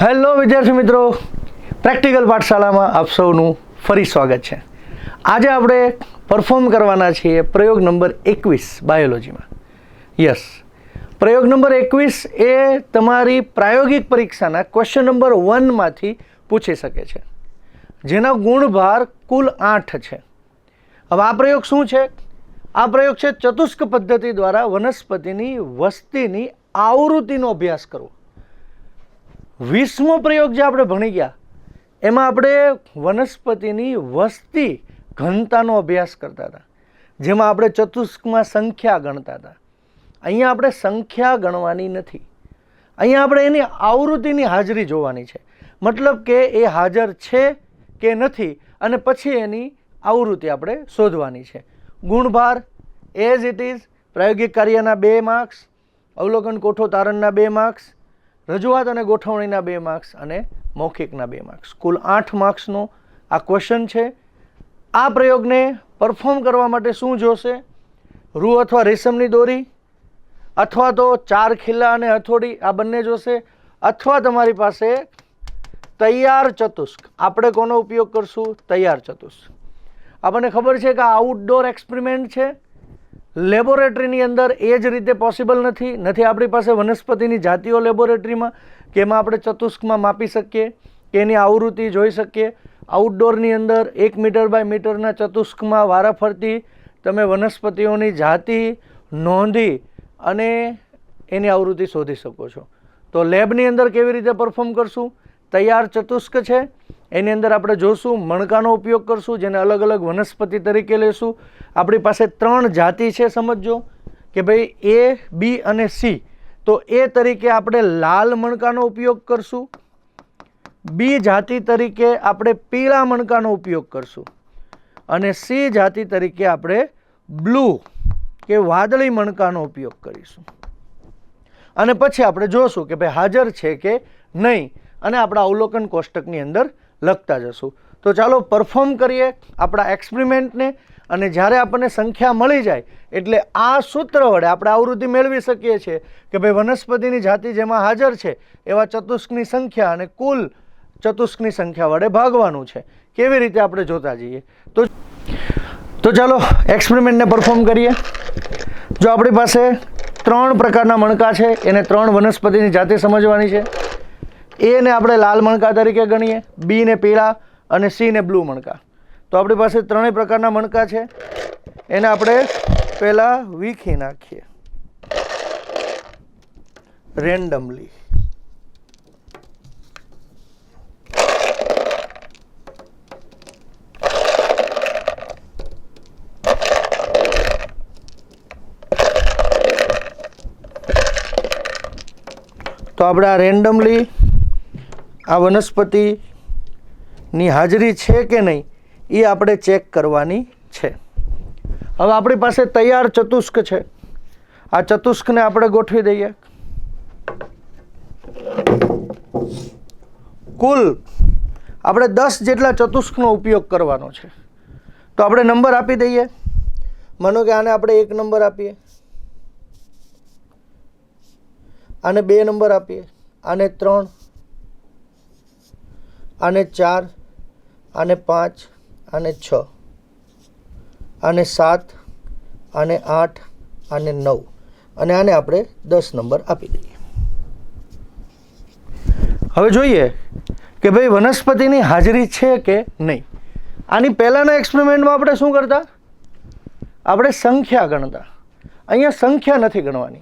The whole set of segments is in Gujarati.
હેલો વિદ્યાર્થી મિત્રો. પ્રેક્ટિકલ પાઠશાળામાં આપ સૌનું ફરી સ્વાગત છે. આજે આપણે પરફોર્મ કરવાના છીએ પ્રયોગ નંબર એકવીસ બાયોલોજીમાં યસ પ્રયોગ નંબર એકવીસ એ તમારી પ્રાયોગિક પરીક્ષાના ક્વેશ્ચન નંબર વનમાંથી પૂછી શકે છે. જેના ગુણભાર કુલ આઠ છે. હવે આ પ્રયોગ શું છે? આ પ્રયોગ છે ચતુષ્ક પદ્ધતિ દ્વારા વનસ્પતિની વસ્તીની આવૃત્તિનો અભ્યાસ કરવો. વીસમો પ્રયોગ જે આપણે ભણી ગયા, એમાં આપણે વનસ્પતિની વસ્તી ઘનતાનો અભ્યાસ કરતા હતા. જેમાં આપણે ચતુષ્કમાં સંખ્યા ગણતા હતા. અહીંયા આપણે સંખ્યા ગણવાની નથી. અહીંયા આપણે એની આવૃત્તિની હાજરી જોવાની છે. મતલબ કે એ હાજર છે કે નથી અને પછી એની આવૃત્તિ આપણે શોધવાની છે. ગુણભાર એઝ ઇટ ઇઝ પ્રાયોગિક કાર્યના બે માર્ક્સ અવલોકન કોઠો તારણના બે માર્ક્સ રજૂઆત અને ગોઠવણીના બે માર્ક્સ અને મૌખિકના બે માર્ક્સ. કુલ આઠ માર્ક્સનો આ ક્વેશ્ચન છે. આ પ્રયોગને પરફોર્મ કરવા માટે શું જોશે? રૂ અથવા રેશમની દોરી? અથવા તો ચાર ખીલ્લા અને હથોડી? આ બંને જોશે. અથવા તમારી પાસે તૈયાર ચતુષ્ક. આપણે કોનો ઉપયોગ કરશું? તૈયાર ચતુષ્ક. આપણને ખબર છે કે આ આઉટડોર એક્સપેરિમેન્ટ છે. લેબોરેટરીની અંદર એ જ રીતે પોસિબલ નથી. નથી આપણી પાસે વનસ્પતિની જાતિઓ લેબોરેટરીમાં કે એમાં આપણે ચતુષ્કમાં માપી શકીએ, કે એની આવૃત્તિ જોઈ શકીએ. આઉટડોરની અંદર એક મીટર બાય મીટરના ચતુષ્કમાં વારાફરતી તમે વનસ્પતિઓની જાતિ નોંધી અને એની આવૃત્તિ શોધી શકો છો. તો લેબની અંદર કેવી રીતે પરફોર્મ કરશું? તૈયાર ચતુષ્ક છે. એની અંદર આપણે જોશું, મણકાનો ઉપયોગ કરશું, જેને અલગ અલગ વનસ્પતિ તરીકે લેશું. આપણી પાસે ત્રણ જાતિ છે, સમજજો, કે ભાઈ એ બી અને સી તો એ તરીકે આપણે લાલ મણકાનો ઉપયોગ કરશું. બી જાતિ તરીકે આપણે પીળા મણકાનો ઉપયોગ કરશું. અને સી જાતિ તરીકે આપણે બ્લુ કે વાદળી મણકાનો ઉપયોગ કરીશું. અને પછી આપણે જોશું કે ભાઈ હાજર છે કે નહીં. અને આપણા અવલોકન કોષ્ટકની અંદર લખતા જશું. તો ચાલો પરફોર્મ કરીએ આપણા એક્સપેરિમેન્ટને અને જ્યારે આપણને સંખ્યા મળી જાય, એટલે આ સૂત્ર વડે આપણે આવૃત્તિ મેળવી શકીએ છીએ કે ભાઈ વનસ્પતિની જાતિ જેમાં હાજર છે, એવા ચતુષ્કની સંખ્યા અને કુલ ચતુષ્કની સંખ્યા વડે ભાગવાનું છે. કેવી રીતે આપણે જોતા જઈએ? તો તો ચાલો એક્સપેરિમેન્ટને પરફોર્મ કરીએ. જો આપણી પાસે ત્રણ પ્રકારના મણકા છે, એને ત્રણ વનસ્પતિની જાતિ સમજવાની છે. એને આપણે લાલ મણકા તરીકે ગણીએ, બી ને પીળા અને સી ને બ્લુ મણકા. તો આપણી પાસે ત્રણેય પ્રકારના મણકા છે. એને આપણે પહેલાં વીખી નાખીએ. રેન્ડમલી. તો આપણે આ રેન્ડમલી આ વનસ્પતિની હાજરી છે કે નહીં, એ આપણે ચેક કરવાની છે. હવે આપણી પાસે તૈયાર ચતુષ્ક છે. આ ચતુષ્કને આપણે ગોઠવી દઈએ. કુલ આપણે દસ જેટલા ચતુષ્કનો ઉપયોગ કરવાનો છે. તો આપણે નંબર આપી દઈએ. માનો કે આને આપણે એક નંબર આપીએ. આને બે નંબર આપીએ. આને ત્રણ આને ચાર આને પાંચ આને છ આને સાત આને આઠ આને નવ. અને આને આપણે દસ નંબર આપી દઈએ. હવે જોઈએ કે ભાઈ વનસ્પતિની હાજરી છે કે નહીં. આની પહેલાંના એક્સપેરિમેન્ટમાં આપણે શું કરતા? આપણે સંખ્યા ગણતા. અહીંયા સંખ્યા નથી ગણવાની.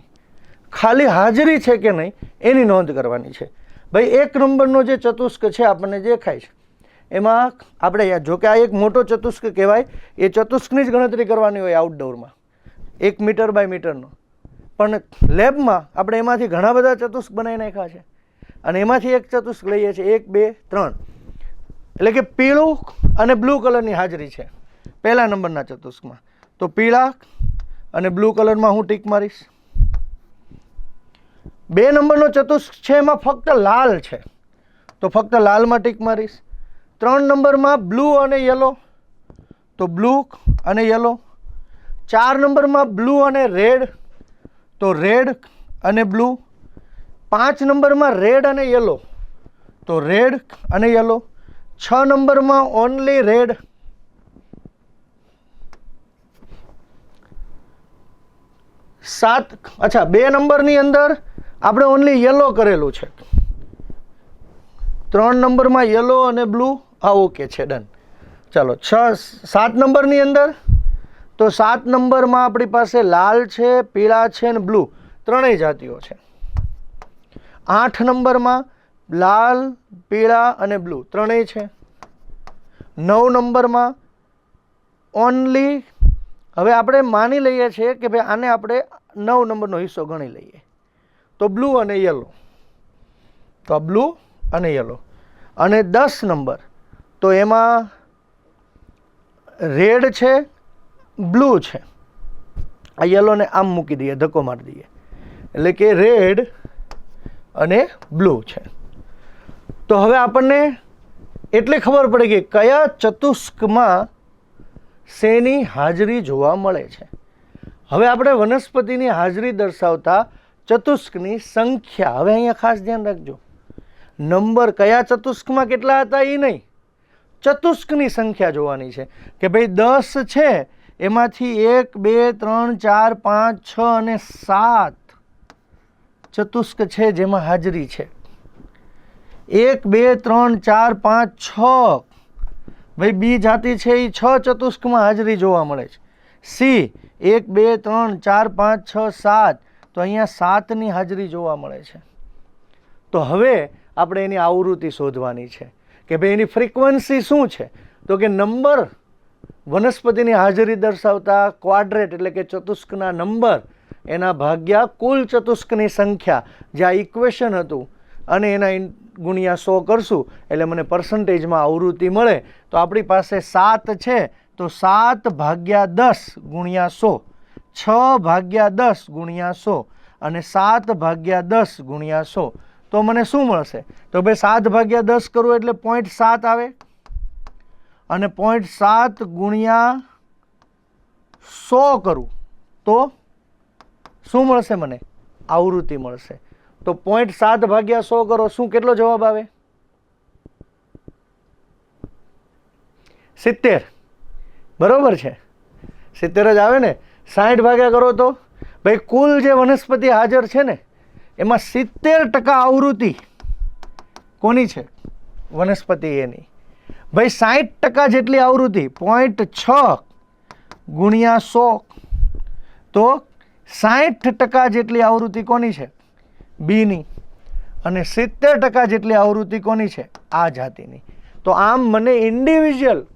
ખાલી હાજરી છે કે નહીં, એની નોંધ કરવાની છે. ભાઈ, એક નંબરનો જે ચતુષ્ક છે આપણને દેખાય છે. એમાં આપણે જો કે આ એક મોટો ચતુષ્ક કહેવાય, એ ચતુષ્કની જ ગણતરી કરવાની હોય આઉટડોરમાં એક મીટર બાય મીટરનો. પણ લેબમાં આપણે એમાંથી ઘણા બધા ચતુષ્ક બનાવી નાખ્યા છે. અને એમાંથી એક ચતુષ્ક લઈએ છીએ, એક, બે, ત્રણ. એટલે કે પીળું અને બ્લુ કલરની હાજરી છે. પહેલા નંબરના ચતુષ્કમાં. તો પીળા અને બ્લુ કલરમાં હું ટીક મારીશ. બે નંબરનો ચતુષ્ક છે, એમાં ફક્ત લાલ છે. તો ફક્ત લાલમાં ટીક મારીશ. ત્રણ નંબરમાં બ્લુ અને યલો. તો બ્લુ અને યલો. ચાર નંબરમાં બ્લુ અને રેડ. તો રેડ અને બ્લુ. પાંચ નંબરમાં રેડ અને યલો. તો રેડ અને યલો. છ નંબરમાં ઓનલી રેડ સાત, અચ્છા, બે નંબરની અંદર આપણે ઓનલી યલો કરેલું છે. ત્રણ નંબરમાં યલો અને બ્લુ આ ઓકે છે ડન ચાલો, છ, સાત નંબરની અંદર, તો સાત નંબરમાં આપણી પાસે લાલ છે, પીળા છે અને બ્લુ ત્રણેય જાતિઓ છે. આઠ નંબરમાં લાલ, પીળા અને બ્લુ ત્રણેય છે. નવ નંબરમાં ઓનલી હવે આપણે માની લઈએ છીએ કે ભાઈ આને આપણે નવ નંબરનો હિસ્સો ગણી લઈએ. તો બ્લુ અને યલો તો આ બ્લુ અને યલો અને દસ નંબર, તો એમાં રેડ છે બ્લુ છે. આ યલોને આમ મૂકી દઈએ, ધક્કો મારી દઈએ. એટલે કે રેડ અને બ્લુ છે. તો હવે આપણને એટલે ખબર પડે કે કયા ચતુષ્કમાં શેની હાજરી જોવા મળે છે. હવે આપણે વનસ્પતિની હાજરી દર્શાવતા ચતુષ્કની સંખ્યા. હવે અહીંયા ખાસ ધ્યાન રાખજો. નંબર કયા ચતુષ્કમાં કેટલા હતા એ નહીં. ચતુષ્કની સંખ્યા જોવાની છે કે ભાઈ દસ છે, એમાંથી એક, બે, ત્રણ, ચાર, પાંચ, છ અને સાત ચતુષ્ક છે જેમાં હાજરી છે. એક, બે, ત્રણ, ચાર, પાંચ, છ. ભાઈ બી જાતિ છે એ છ ચતુષ્કમાં હાજરી જોવા મળે છે. સી, એક, બે, ત્રણ, ચાર, પાંચ, છ, સાત તો અહીંયા સાતની હાજરી જોવા મળે છે. તો હવે આપણે એની આવૃત્તિ શોધવાની છે કે ભાઈ એની ફ્રિકવન્સી શું છે? તો કે નંબર વનસ્પતિની હાજરી દર્શાવતા ક્વાડ્રેટ એટલે કે ચતુષ્કના નંબર એના ભાગ્યા કુલ ચતુષ્કની સંખ્યા જે આ ઇક્વેશન હતું અને એના ગુણ્યા સો કરશું એટલે મને પર્સન્ટેજમાં આવૃત્તિ મળે. તો આપણી પાસે સાત છે તો સાત ભાગ્યા દસ ગુણ્યા સો. છ ભાગ્યા દસ ગુણ્યા સો અને સાત ભાગ્યા દસ ગુણ્યા સો. તો મને શું મળશે? તો ભાઈ સાત ભાગ્યા દસ કરું એટલે પોઈન્ટ સાત આવે. અને પોઈન્ટ સાત ગુણ્યા સો કરું. તો શું મળશે મને? આવૃત્તિ મળશે. તો પોઈન્ટ સાત ભાગ્યા સો કરો, શું કેટલો જવાબ આવે? સિત્તેર. બરાબર છે? સિત્તેર જ આવે ને? સાઠ ભાગ્યા કરો તો? ભાઈ, કુલ જે વનસ્પતિ હાજર છે ને, એમાં સિત્તેર ટકા આવૃત્તિ કોની છે? વનસ્પતિ એની. ભાઈ સાઠ ટકા જેટલી આવૃત્તિ પોઈન્ટ છ ગુણ્યા સો. તો સાઠ ટકા જેટલી આવૃત્તિ કોની છે? બીની. અને સિત્તેર ટકા જેટલી આવૃત્તિ કોની છે? આ જાતિની. તો આમ મને ઇન્ડિવિજ્યુઅલ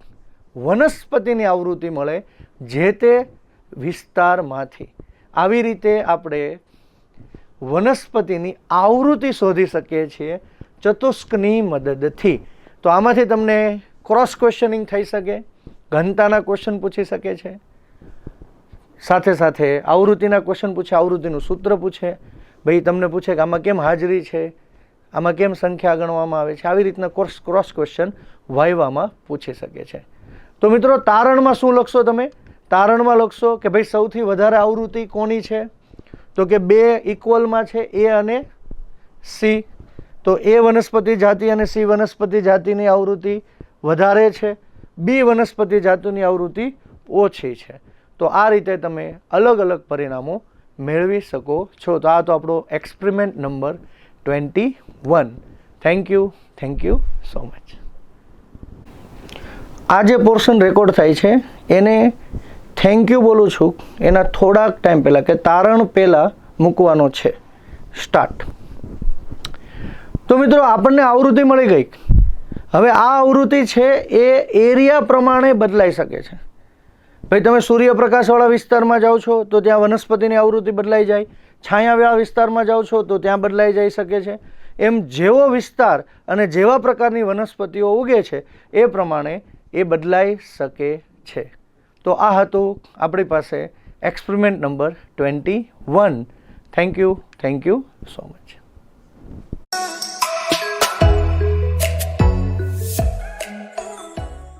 વનસ્પતિની આવૃત્તિ મળે, જે તે વિસ્તારમાંથી આવી રીતે આપણે વનસ્પતિની આવૃત્તિ શોધી શકીએ છીએ ચતુષ્કની મદદથી. તો આમાંથી તમને ક્રોસ ક્વેશ્ચનિંગ થઈ શકે, ઘનતાના ક્વેશ્ચન પૂછી શકે છે, સાથે સાથે આવૃત્તિના ક્વેશ્ચન પૂછે, આવૃત્તિનું સૂત્ર પૂછે. ભાઈ, તમને પૂછે કે આમાં કેમ હાજરી છે, આમાં કેમ સંખ્યા ગણવામાં આવે છે, આવી રીતના કોર્સ ક્રોસ ક્વેશ્ચન વાયવામાં પૂછી શકે છે. તો મિત્રો, તારણમાં શું લખશો તમે? તારણમાં લખશો કે ભાઈ સૌથી વધારે આવૃત્તિ કોની છે? તો કે બે ઇક્વલમાં છે એ અને સી. તો એ વનસ્પતિ જાતિ અને સી વનસ્પતિ જાતિની આવૃત્તિ વધારે છે. બી વનસ્પતિ જાતિની આવૃત્તિ ઓછી છે. તો આ રીતે તમે અલગ અલગ પરિણામો મેળવી શકો છો. તો આ તો આપણો experiment number twenty one. Thank you thank you so much આ જે પોર્શન રેકોર્ડ થાય છે, એને થેન્ક યુ બોલું છું. એના થોડાક ટાઈમ પહેલાં કે તારણ પહેલાં મૂકવાનો છે. સ્ટાર્ટ તો મિત્રો આપણને આવૃત્તિ મળી ગઈ. હવે આ આવૃત્તિ છે એ એરિયા પ્રમાણે બદલાઈ શકે છે. ભાઈ, તમે સૂર્યપ્રકાશવાળા વિસ્તારમાં જાઓ છો, તો ત્યાં વનસ્પતિની આવૃત્તિ બદલાઈ જાય. છાયાવાળા વિસ્તારમાં જાઓ છો, તો ત્યાં બદલાઈ જઈ શકે છે. એમ જેવો વિસ્તાર અને જેવા પ્રકારની વનસ્પતિઓ ઉગે છે, એ પ્રમાણે એ બદલાઈ શકે છે. તો આ હતું આપણી પાસે experiment number twenty one thank you thank you so much